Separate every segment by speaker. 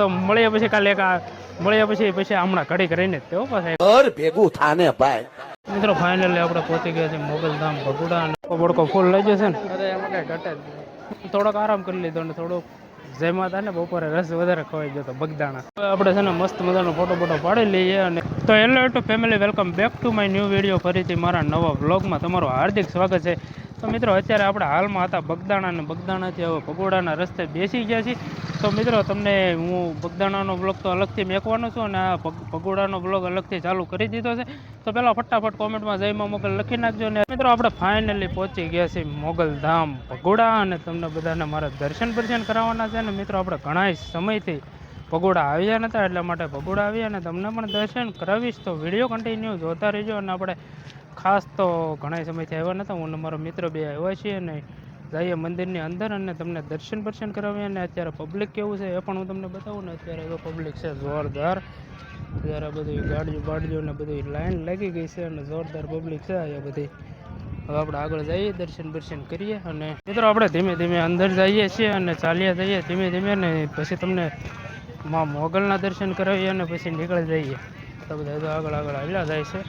Speaker 1: તો મળ્યા પછી કાલે મળ્યા પછી પછી હમણાં ઘડી કરીને તેઓ પાસે
Speaker 2: ઘર ભેગું થાને ભાઈ.
Speaker 1: મિત્રો ફાઇનલી આપણે પહોંચી ગયા છે મોગલ ધામ ભગુડા અને બડકો ફૂલ લઈ જશે ને. અરે એમાં કઈ ઘટે થોડોક આરામ કરી લીધો ને થોડોક જય માતા ને બપોરે રસ વધારે ખવાઈ જતો બગદાણા. આપણે છે ને મસ્ત મજાનો ફોટો ફોટો પાડી લઈએ અને તો hello to family welcome back to my new video ફરીથી મારા નવા વ્લોગમાં તમારું હાર્દિક સ્વાગત છે. તો મિત્રો, અત્યારે આપણે હાલમાં હતા બગદાણા અને બગદાણાથી હવે ભગોડાના રસ્તે બેસી ગયા છીએ. તો મિત્રો, તમને હું બગદાણાનો બ્લોગ તો અલગથી મેકવાનો છું અને આ ભગ- ભગોડાનો બ્લોગ અલગથી ચાલુ કરી દીધો છે. તો પહેલાં ફટાફટ કોમેન્ટમાં જયમાં મોગલ લખી નાખજો અને મિત્રો, આપણે ફાઇનલી પહોંચી ગયા છીએ મોગલ ધામ ભગોડા અને તમને બધાને મારા દર્શન દર્શન કરાવવાના છે. અને મિત્રો, આપણે ઘણા સમયથી ભગોડા આવ્યા નતા, એટલા માટે ભગોડા આવ્યા અને તમને પણ દર્શન કરાવીશ. તો વીડિયો કન્ટિન્યુ જોતા રહેજો અને આપણે ખાસ તો ઘણા સમયથી આવ્યા નહોતા હું મારો મિત્ર બે આવ્યા છીએ અને જઈએ મંદિરની અંદર અને તમને દર્શન દર્શન કરાવીએ અને અત્યારે પબ્લિક કેવું છે એ પણ હું તમને બતાવું ને અત્યારે એવો પબ્લિક છે જોરદાર. અત્યારે બધી ગાડીઓ બાડીઓ ને બધી લાઈન લાગી ગઈ છે અને જોરદાર પબ્લિક છે. અહીંયા બધી હવે આપણે આગળ જઈએ, દર્શન દર્શન કરીએ અને મિત્રો આપણે ધીમે ધીમે અંદર જઈએ છીએ અને ચાલ્યા જઈએ ધીમે ધીમે ને પછી તમને માં મોગલના દર્શન કરાવીએ અને પછી નીકળી જઈએ. તો બધા આગળ આગળ હાલ્યા જાય છે.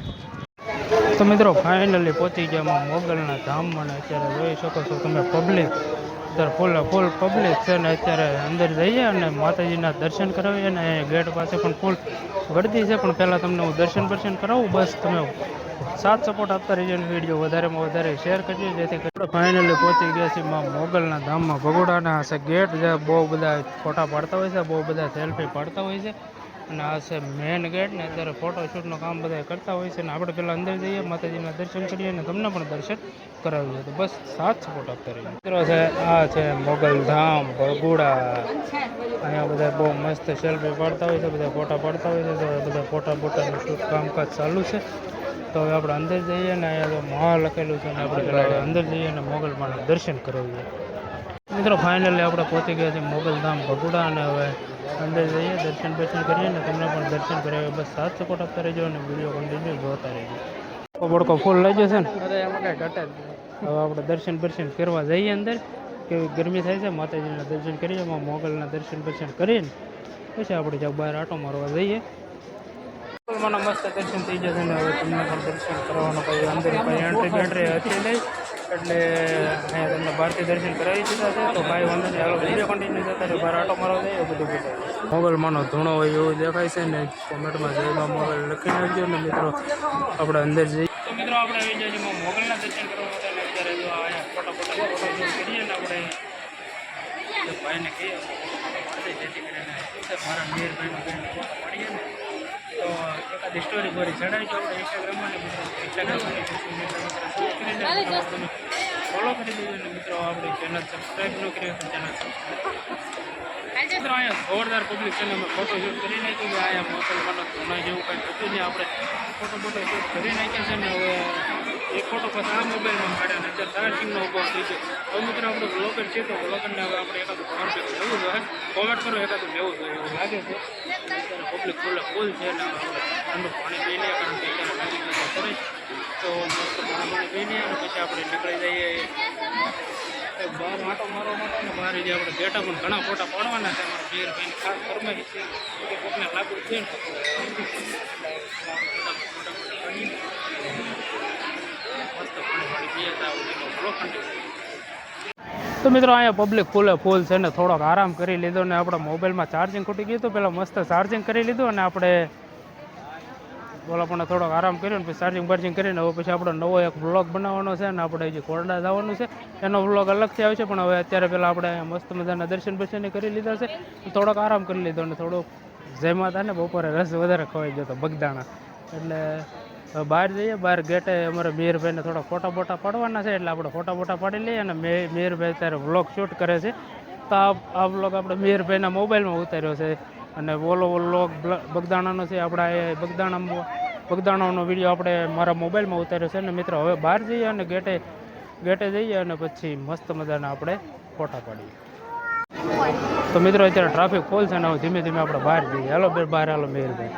Speaker 1: તો મિત્રો ફાઇનલી પહોંચી ગયા માં મોગલના ધામમાં અત્યારે જોઈ શકો છો તમે પબ્લિક અત્યારે ફૂલ ફૂલ પબ્લિક છે ને અત્યારે અંદર જઈએ અને માતાજીના દર્શન કરાવીએ અને ગેટ પાસે પણ ફૂલ ગળદી છે. પણ પહેલાં તમને હું દર્શન દર્શન કરાવું, બસ તમે સાથ સપોર્ટ આપતા રહીજો અને વીડિયો વધારેમાં વધારે શેર કરજો, જેથી ફાઇનલી પહોંચી ગયા છીએ માં મોગલના ધામમાં. ભગોડાના હશે ગેટ જે બહુ બધા ફોટા પાડતા હોય છે, બહુ બધા સેલ્ફી પાડતા હોય છે. અને આ છે મેન ગેટ ને અત્યારે ફોટોશૂટનું કામ બધા કરતા હોય છે અને આપણે પહેલાં અંદર જઈએ, માતાજીના દર્શન કરીએ અને તમને પણ દર્શન કરાવીએ. તો બસ સાત આપતા રહીએ મિત્રો છે, આ છે મોગલ ધામ ભગોડા અહીંયા બધા બહુ મસ્ત સેલ્ફી પાડતા હોય છે બધા ફોટા પાડતા હોય છે, તો બધા ફોટા ફોટાનું શૂટ કામકાજ ચાલુ છે. તો હવે આપણે અંદર જઈએ ને અહીંયા તો મહા લખેલું છે ને આપણે અંદર જઈએ અને મોગલમાના દર્શન કરાવીએ. મિત્રો ફાઇનલી આપણે પહોંચી ગયા છીએ મોગલધામ ભગુડા અને હવે અંદર જઈએ દર્શન દર્શન કરીએ ને તમને પણ દર્શન કરાવીએ. બસ સાત સપોર્ટ આપતા રહેજો અને વીડિયો કન્ટિન્યુ જોતા રહેજો. બડકો ફૂલ લઈ જશે ને? અરે એમાં કાંઈ ઘટે હવે આપણે દર્શન દર્શન કરવા જઈએ અંદર. કેવી ગરમી થાય છે માતાજીના દર્શન કરીએ એમાં મોગલના દર્શન દર્શન કરીને પછી આપણે જ્યાં બહાર આટો મારવા જઈએ. મને મસ્ત દર્શન થઈ જશે ને હવે તમને પણ દર્શન કરવાનો કોઈ અંદર એન્ટ્રી એન્ટ્રી બેન્ટ્રી હતી નહીં. એટલે અહીંયા તમને ભારતીય દર્શન કરાવી દીધા છે તો ભાઈ વાંધો નહીં હાલો વીડિયો કન્ટિન્યુ જતા છે બહાર આટો મારવા જઈએ બધું બધું મોગલમાંનો ધૂણો હોય એવું દેખાય છે ને કોમેન્ટમાં જયમાં મોગલ લખી નાખજો ને મિત્રો આપણે અંદર જઈએ તો મિત્રો આપણે આવી જઈએ મોગલના દર્શન કરવા માટે અત્યારે જો અહીંયા ફોટો ફોટો ફોટો કરીએ ને આપણે ભાઈને કહીએ જેથી કરીને મારા કરીને ફોટો પાડીએ ને તો એકાદી સ્ટોરી બોરી ચડાવી ને ઇન્સ્ટાગ્રામ ફોલો કરી દેજો મિત્રો આપણી ચેનલ સબસ્ક્રાઈબ ન કરી ચેનલ મિત્રો અહીંયા જોરદાર પબ્લિક છે અમે ફોટો શૂટ કરી નાખ્યું છે. અહીંયા મોકલવાનો ધોના જેવું કંઈ થતું નહીં આપણે ફોટો ફોટો શૂટ કરી નાખ્યા છે ને હવે એક ફોટો પછી આ મોબાઈલમાં કાઢ્યા ને અત્યારે ચાર્જિંગનો ઊભો થઈ છે હવે મિત્રો, આપણે બ્લોગર છે તો બ્લોગરને હવે આપણે એકાદું કોમેન્ટ લેવું જોઈએ. કોમેન્ટ કરો એકાદું લેવું જોઈએ એવું લાગે છે. પબ્લિક ફૂલે ફૂલ છે ને ઠંડુ પાણી પી લઈએ કારણ કે અત્યારે લાગી ગયું કરે તો મસ્ત પાણી પાણી પી લઈએ અને પછી આપણે નીકળી જઈએ. તો બહાર માટો મારવા માટે ને બહાર જે આપણે બેઠા પણ ઘણા ફોટા પાડવાના છે અમારા પિયર ભાઈની ખાસ ફરમાઈ છે. કોકને લાગુ છે તો મિત્રો, અહીંયા પબ્લિક ફૂલે ફૂલ છે ને. થોડોક આરામ કરી લીધો ને આપણા મોબાઈલમાં ચાર્જિંગ ખૂટી ગયું હતું. પહેલાં મસ્ત ચાર્જિંગ કરી લીધું અને આપણે બોલો પણ થોડોક આરામ કર્યો ને, પછી ચાર્જિંગ બાર્જિંગ કરીને હવે પછી આપણો નવો એક બ્લોગ બનાવવાનો છે અને આપણે હજી કોરડા જવાનું છે. એનો બ્લોગ અલગથી આવશે, પણ હવે અત્યારે પહેલાં આપણે મસ્ત મજાના દર્શન બર્શન કરી લીધા છે. થોડોક આરામ કરી લીધો અને થોડોક જય ને બપોરે રસ વધારે ખવાઈ જતો બગદાણા. એટલે બહાર જઈએ, બહાર ગેટે અમારે મેયરભાઈને થોડા ફોટા બોટા પાડવાના છે, એટલે આપણે ફોટા બોટા પાડી લઈએ અને મેયરભાઈ અત્યારે વ્લોગ શૂટ કરે છે. તો આ વ્લોગ આપણે મેયરભાઈના મોબાઈલમાં ઉતાર્યો છે. અને ઓલો વ્લોગ બગદાણાનો છે, આપણા એ બગદાણા બગદાણાનો વીડિયો આપણે મારા મોબાઈલમાં ઉતાર્યો છે અને મિત્રો, હવે બહાર જઈએ અને ગેટે ગેટે જઈએ અને પછી મસ્ત મજાના આપણે ફોટા પાડીએ. તો મિત્રો, અત્યારે ટ્રાફિક ફૂલ છે ને ધીમે ધીમે આપણે બહાર જઈએ. હાલો બે બહાર હાલો મેયરભાઈ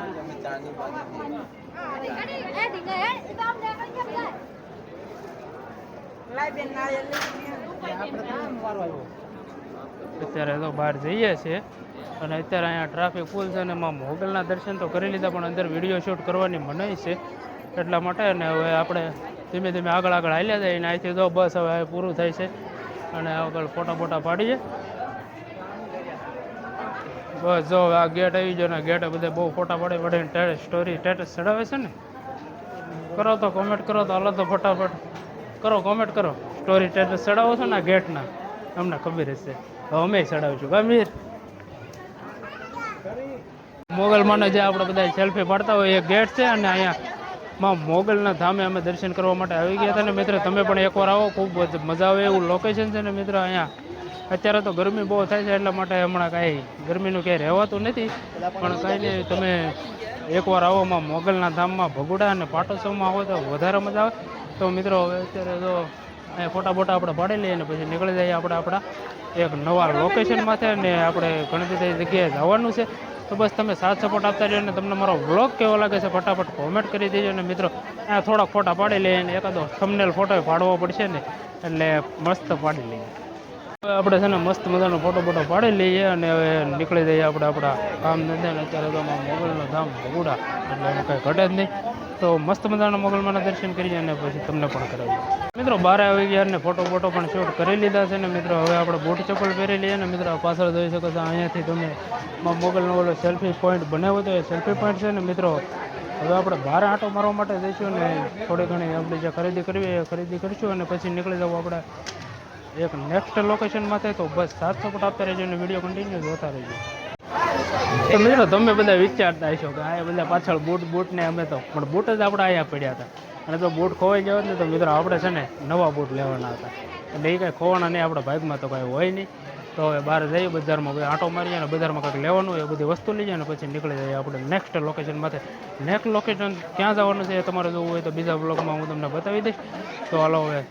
Speaker 1: અત્યારે તો બહાર જઈએ છીએ. અને અત્યારે અહીંયા ટ્રાફિક ફૂલ છે અને એમાં મોગલના દર્શન તો કરી લીધા, પણ અંદર વીડિયો શૂટ કરવાની મનાઈ છે. એટલા માટે અને હવે આપણે ધીમે ધીમે આગળ આગળ હાલ્યા જાય અને અહીંથી તો બસ હવે પૂરું થાય છે. અને આગળ ફોટા ફોટા પાડીએ. બસ જો આ ગેટ આવી ગયો ને ગેટે બધે બહુ ફોટા પાડે પડે સ્ટોરી સ્ટેટસ ચડાવે છે ને? કરો તો કોમેન્ટ કરો તો હાલો તો ફટાફટ. કરો કોમેન્ટ કરો. સ્ટોરી સ્ટેટસ ચડાવો છો ને ગેટના? અમને ખબર હશે. અમે ચડાવીશું. ગંભીર મોગલમાંને જે આપણે બધા સેલ્ફી પાડતા હોય એ ગેટ છે અને અહીંયા માં મોગલના ધામે અમે દર્શન કરવા માટે આવી ગયા હતા ને મિત્રો, તમે પણ એકવાર આવો, ખૂબ મજા આવે એવું લોકેશન છે ને મિત્રો, અહીંયા. અત્યારે તો ગરમી બહુ થાય છે, એટલા માટે હમણાં કાંઈ ગરમીનું ક્યાંય રહેવાતું નથી. પણ કાંઈ નહીં, તમે એકવાર આવો માં મોગલના ધામમાં ભગુડા અને પાટોત્સવમાં આવો તો વધારે મજા આવે. તો મિત્રો, હવે અત્યારે તો અહીંયા ફોટા બોટા આપણે પાડી લઈએ અને પછી નીકળી જઈએ આપણે આપણા એક નવા લોકેશનમાંથી અને આપણે ઘણી બધી જગ્યાએ જવાનું છે. તો બસ તમે સાથ સપોર્ટ આપતા રહ્યો અને તમને મારો વ્લોગ કેવો લાગે છે ફટાફટ કોમેન્ટ કરી દેજો અને મિત્રો. આ થોડાક ફોટા પાડી લઈએ અને એકાદો થમનેલ ફોટો પાડવો પડશે ને એટલે મસ્ત પાડી લઈએ. હવે આપણે છે ને મસ્ત મજાનો ફોટો ફોટો પાડી લઈએ અને હવે નીકળી જઈએ આપણે આપણા કામ ધંધા ને અત્યારે તો મોગલનો ધામ ભગુડા, એટલે એનું કંઈ ઘટે જ નહીં. તો મસ્ત મજાના મોગલમાંના દર્શન કરીએ અને પછી તમને પણ કરાવીએ. મિત્રો બહાર આવી ગયા અને ફોટો ફોટો પણ શૂટ કરી લીધા છે ને મિત્રો, હવે આપણે બૂટ ચપ્પલ પહેરી લઈએ ને મિત્રો પાછળ જોઈ શકો છો, અહીંયાથી તમે મોગલનો ઓલો સેલ્ફી પોઈન્ટ બનાવ્યો તો એ સેલ્ફી પોઈન્ટ છે ને મિત્રો, હવે આપણે બહાર આંટો મારવા માટે જઈશું ને થોડી ઘણી આપણે જે ખરીદી કરવી એ ખરીદી કરીશું અને પછી નીકળી જવું આપણે એક નેક્સ્ટ લોકેશનમાં તો બસ સાત સપોર્ટ આપતા રહેજો અને વીડિયો કન્ટિન્યુ જોતા રહેજો. તો મિત્રો, તમે બધા વિચારતા હશો કે આ બધા પાછળ બૂટ બૂટ ને અમે તો પણ બૂટ જ આપણે અહીંયા પડ્યા હતા. અને જો બૂટ ખોવાઈ ગયા ને તો મિત્રો, આપણે છે ને નવા બૂટ લેવાના હતા. એટલે એ કાંઈ ખોવાના નહીં, આપણા ભાગમાં તો કાંઈ હોય નહીં. તો હવે બહાર જઈએ, બજારમાં ભાઈ આંટો મારીએ અને બજારમાં કંઈક લેવાનું એ બધી વસ્તુ લઈએ ને પછી નીકળી જઈએ આપણે નેક્સ્ટ લોકેશનમાંથી નેક્સ્ટ લોકેશન ક્યાં જવાનું છે એ તમારે જોવું હોય તો બીજા બ્લોગમાં હું તમને બતાવી દઈશ. તો હાલો હવે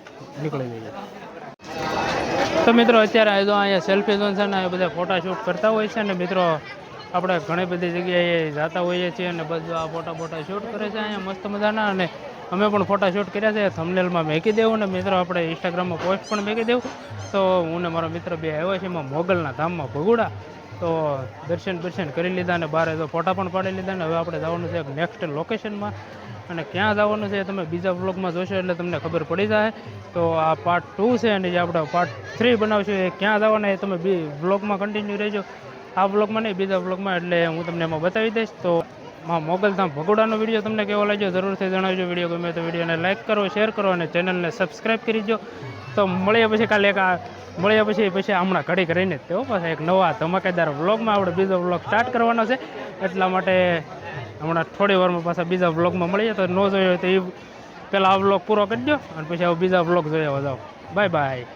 Speaker 1: નીકળી જઈએ. તો મિત્રો, અત્યારે આ અહીંયા સેલ્ફી ઝોન છે ને, અહીંયા બધા ફોટા શૂટ કરતા હોય છે ને, મિત્રો, આપણે ઘણી બધી જગ્યાએ જતા હોઈએ છીએ અને બધું આ ફોટા ફોટા શૂટ કરે છે અહીંયા મસ્ત મજાના અને અમે પણ ફોટા શૂટ કર્યા છે થમનેલમાં મેકી દેવું ને, મિત્રો, આપણે ઇન્સ્ટાગ્રામમાં પોસ્ટ પણ મેકી દેવું. તો હું ને મારો મિત્ર બે આવ્યો છે એમાં મોગલના ધામમાં ભગુડા. તો દર્શન દર્શન કરી લીધા અને બહાર તો ફોટા પણ પાડી લીધા ને, હવે આપણે જવાનું છે નેક્સ્ટ લોકેશનમાં અને ક્યાં જવાનું છે એ તમે બીજા વ્લોગમાં જોશો એટલે તમને ખબર પડી જાય. તો આ પાર્ટ ટુ છે અને જે આપણે પાર્ટ થ્રી બનાવશું એ ક્યાં જવાના એ તમે બી વ્લોગમાં કન્ટિન્યુ રહેજો. આ વ્લોગમાં નહીં, બીજા વ્લોગમાં એટલે હું તમને એમાં બતાવી દઈશ. તો માં મોગલધામ ભગોડાનો વીડિયો તમને કેવો લાગ્યો જરૂરથી જણાવજો. વીડિયો ગમે તો વિડીયોને લાઇક કરો શેર કરો અને ચેનલને સબસ્ક્રાઈબ કરી દો. તો મળીએ પછી કાલે એક મળ્યા પછી પછી હમણાં ઘડી કરીને તેઓ પાછા એક નવા ધમાકેદાર વ્લોગમાં આપણે બીજો વ્લોગ સ્ટાર્ટ કરવાનો છે. એટલા માટે હમણાં થોડી વારમાં પાછા બીજા વ્લોગમાં મળીએ તો ન જોયો તો એ પહેલાં આ વ્લોગ પૂરો કરી દો અને પછી આવો બીજા વ્લોગ જોયા જાઓ. Bye bye